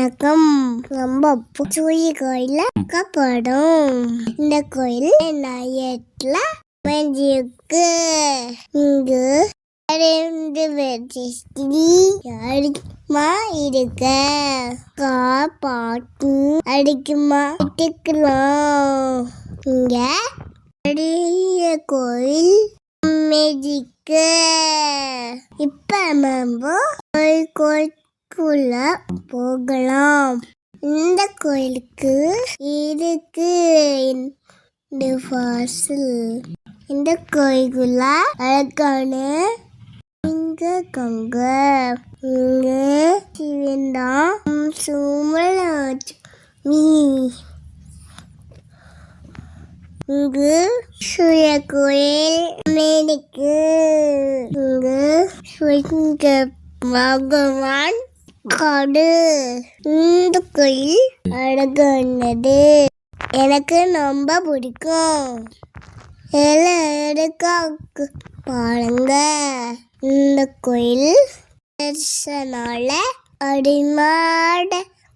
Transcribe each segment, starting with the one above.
வணக்கம். நம்ம சூரிய கோயில படம் இந்த கோயில் நயத்துல அமைஞ்சிருக்கு. இங்கு ரெண்டு வெற்றி அடிக்குமா இருக்க? கா பாட்டு அடிக்குமா? இட்டுக்கலாம் இங்க பெரிய கோயில் மேஜிக்கு இப்ப நம்ம கோயில் கோயிலுக்குள்ள போகலாம். இந்த கோயிலுக்கு இருக்கு இந்த வாசல் இந்த கோயிலுக்குள்ள அழகான இங்க கங்க. இங்க சிவன்தான் சுமலாச்சு மீ. இங்கு சூரிய கோயில் அமெரிக்கு இங்கு பகவான் காடு இந்த கோயில் அழகானது. எனக்கு ரொம்ப பிடிக்கும். எல்லாருக்காக்கு பாருங்க. இந்த கோயில் தரிசனால அடிமாட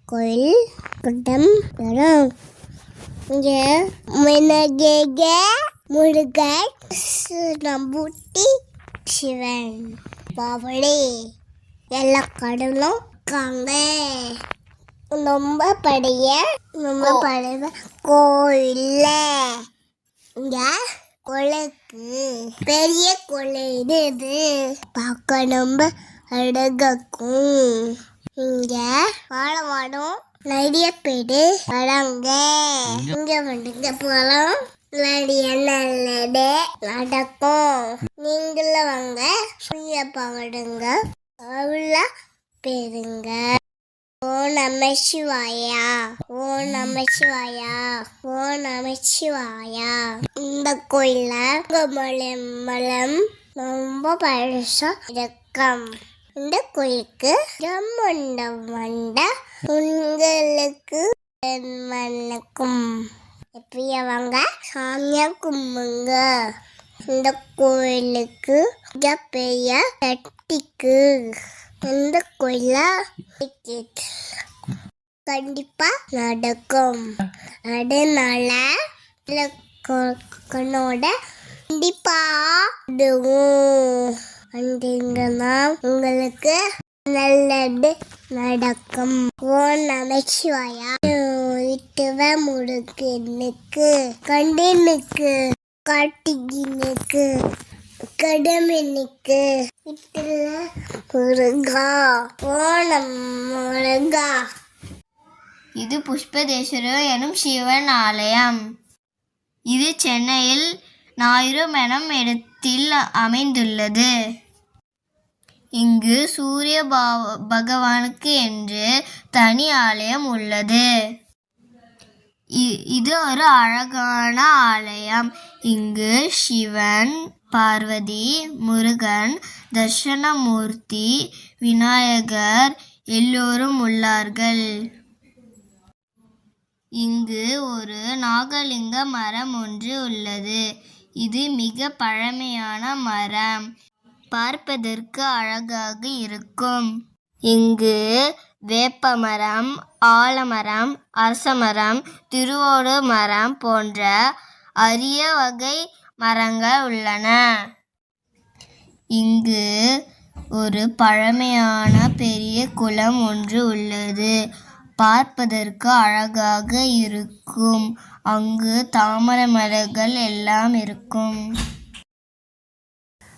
கோயில் கூட்டம் வரும் இங்கே மினகேக முருகன் நம்பூட்டி சிவன். பாவடி எல்லா கடலும் இருக்காங்க. ரொம்ப படைய ரொம்ப படைய கோயில்ல. இங்க கொலைக்கு பெரிய கொலை இது இது. பார்க்க ரொம்ப அழகாக்கும். இங்க வாழவாடும் நிறைய பேரு வராங்க. இங்க வந்துங்க போலாம். நிறைய நல்லது? நடக்கும். நீங்களும் வாங்க. பாடுங்க. அவ்வளோ பெறுங்க ஓ நமச்சிவாயா ஓ நமச்சிவாயா ஓ நமச்சிவாயா இந்த கோயில மலம் மலம் ரொம்ப பழசா இருக்கும் இந்த கோயிலுக்கு மண்ட மண்ட உங்களுக்கு மண்ணுக்கும் எப்படியா வாங்க? சாமியா கும்புங்க. இந்த கோயிலுக்கு பெரிய கட்டிக்கு அந்த கோயில கண்டிப்பா நடக்கும். அதனால கண்ணோட கண்டிப்பா இதுவும் வந்தீங்கன்னா உங்களுக்கு நல்லது நடக்கும். ஓ நமச்சிவாயா வீட்டுவ எனக்கு கண்டினுக்கு காட்டுகினுக்கு கடமைனுக்கு இட்டுல முருகா ஓணம் முருகா இது புஷ்பதேஸ்வரர் எனும் சிவன் ஆலயம். இது சென்னையில் ஞாயிறும் எனும் இடத்தில் அமைந்துள்ளது. இங்கு சூரிய பகவானுக்கு என்று தனி ஆலயம் உள்ளது. இது ஒரு அழகான ஆலயம். இங்கு சிவன் பார்வதி முருகன் தர்ஷனமூர்த்தி விநாயகர் எல்லோரும் உள்ளார்கள். இங்கு ஒரு நாகலிங்க மரம் ஒன்று உள்ளது. இது மிக பழமையான மரம். பார்ப்பதற்கு அழகாக இருக்கும். இங்கு வேப்பமரம் ஆலமரம் அரசமரம் திருவோடு மரம் போன்ற அரிய வகை மரங்கள் உள்ளன. இங்கு ஒரு பழமையான பெரிய குளம் ஒன்று உள்ளது. பார்ப்பதற்கு அழகாக இருக்கும். அங்கு தாமரை மரங்கள் எல்லாம் இருக்கும்.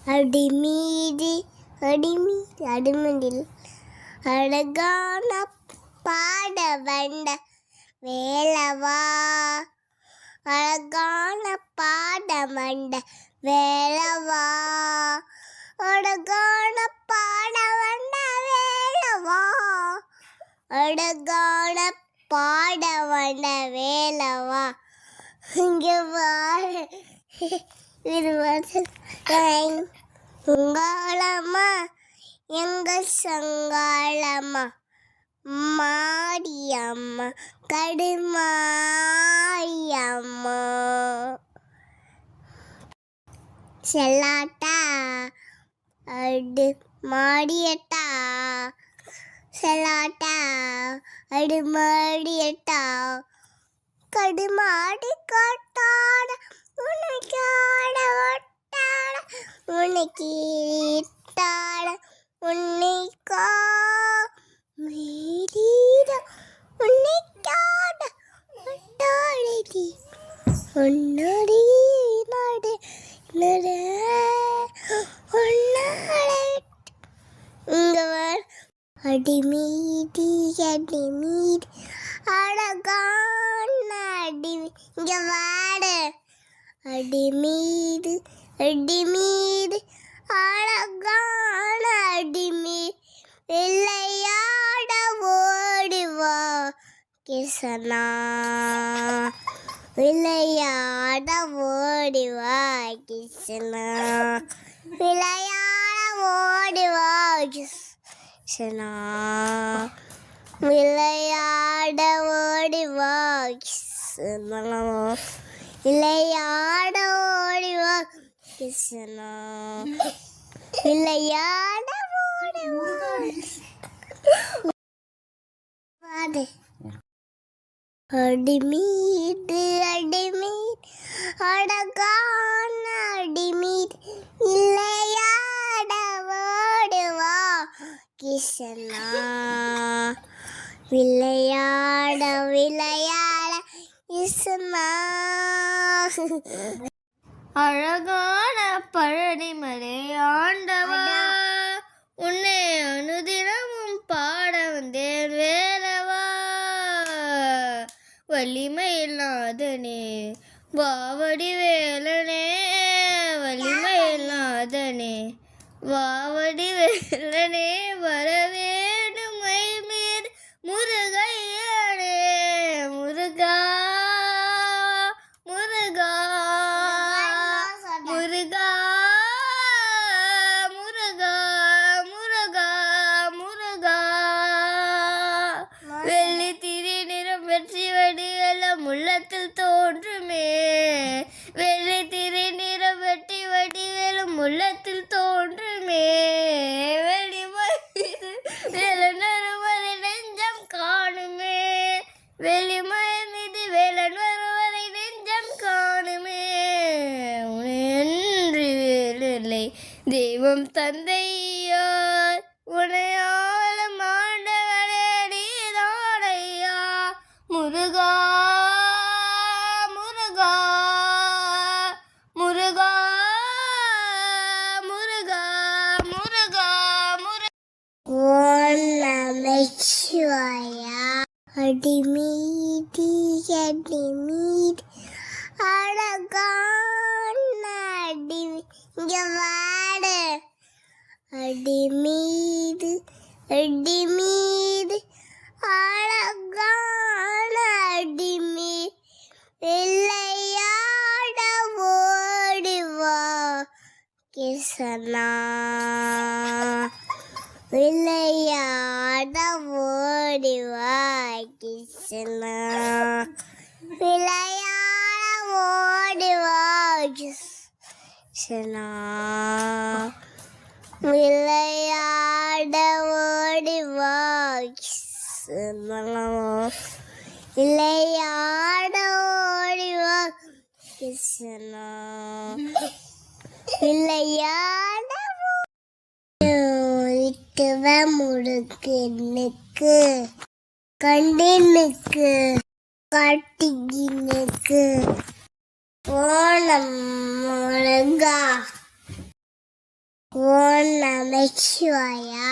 அடிமீதி அடிமீதி அடிமதில் அழகான பாட வேண்ட வேலவா. அழகான மண்ட வேலவா? அடகான பாட வண்ட வேலவா? அடகான பாட வண்ட வேலவா? இங்கே வா இருவாசல் எங்கள் சங்காளம்மா மாடியம்மா கடுமாயம்மா செல்லாட்டா? அடு மாடியட்டா? செல்லாட்டா? அடு மாடியட்டா? கடுமாடி காட்டாட உனக்காட ஒட்டாட உனக்கு ஈட்டாட உன்னைக்கா மீறீட அடிமீதி அடிமீதி அழகான அடி இங்க வாடு. அடிமீது அடிமீது அழகான அடிமீது விளையாட ஓடி வா கிருஷ்ணா. விளையாட ஓடிவா கிருஷ்ணா. விளையாட ஓடிவா கிருஷ்ணா. விளையாட ஓடிவா விளையாட ஓடிவா கிருஷ்ணா விளையாட ஓடி அடிமீது அடிமீர் அடகான அடிமீர் விளையாட ஓடுவா கிருஷ்ண அழகான பழனிமலை ஆண்டவா உன்னை அனுதினமும் பாட வந்தேன் வேலவா. வலிமை இல்லாதனே வாவடி வேலனே வலிமை இல்லாதனே வாவடி வேலனே. வடிவெல்லாம் தோன்றுமே. வெள்ளை திரை நிறம் வெட்டி வடிவேலும் உள்ளத்தில் தோன்றுமே. வெளி வேலனருவதை நெஞ்சம் காணுமே. வெளிமய மீது வேலன் வருவதை நெஞ்சம் காணுமே. உனையன்றி வேலில்லை தெய்வம் தந்தை அடிமீதி அடிமீதி அழகான அடி இங்கே வாடு. அடி மீது அடி மீது அழகான அடிமீது விளையாட ஓடி வா கிருஷ்ணா. விளையாட ஓடி வா கிருஷ்ணா. விளையாட ஓடி வா விளையாட ஓடி விளையாட ஓடி கிருஷ்ணா விளையாட முடுக்கு நிக்கு கண்டினுக்கு காட்டிகினுக்கு ஓணம் முழங்கா. ஓம் நமச்சிவாயா